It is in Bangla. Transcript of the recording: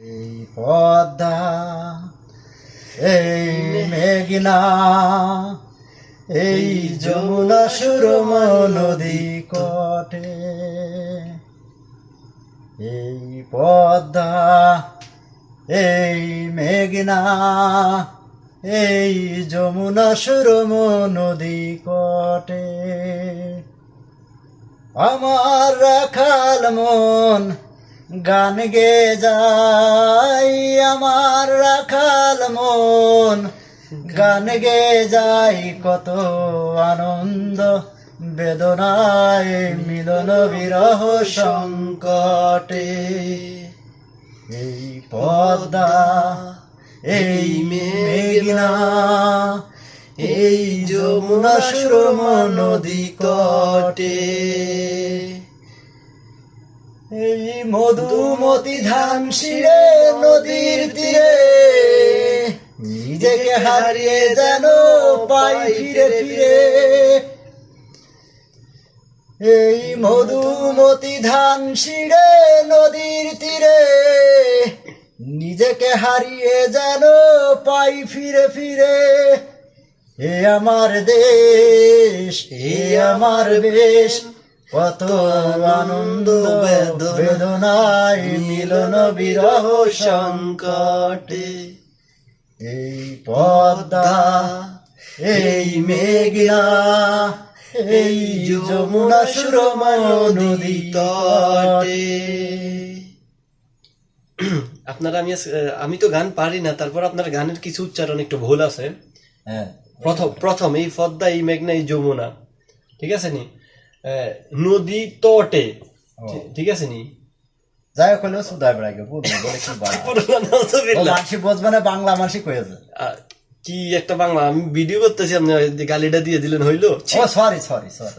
এই পদ্মা, এই মেঘনা, এই যমুনা সুরম নদী কটে। এই পদ্মা, এই মেঘনা, এই যমুনা সুরম নদী কটে। আমার রাখাল মন গান গে যাই আমার রাখাল মন। গান গে যাই কত আনন্দ, বেদনায় মিলন বিরহ সংকটে। এই পদ্মা, এই মেঘনা, এই যমুনা সুরম নদী কটে এই মধুমতি ধান শিরে, নদীর তীরে। নিজেকে হারিয়ে যেন পাই ফিরে ফিরে। এই মধুমতি ধান শিরে, নদীর তীরে। নিজেকে হারিয়ে যেন পাই ফিরে ফিরে। এ আমার দেশ, এ আমার বেশ কত আনন্দ বেদনায় মিলন বিরহ সংকটে। এই পদ্মা এই মেঘনা এই যমুনা সুরম নদী তটে। আপনারা আমি আমি তো গান পারি না তারপর আপনার গানের কিছু উচ্চারণ একটু ভুল আছে। হ্যাঁ। প্রথম প্রথম এই পদ্মা এই মেঘনা এই যমুনা। ঠিক আছে নি? নদী তটে। ঠিক- আছে নি? যাই হোক হলেও সুদায় বেড়াকে মানসি বুঝবে না বাংলা মাসি কয়েছে কি একটা বাংলা আমি ভিডিও করতেছি আপনি গালিটা দিয়ে দিলেন হইল? Sorry sorry sorry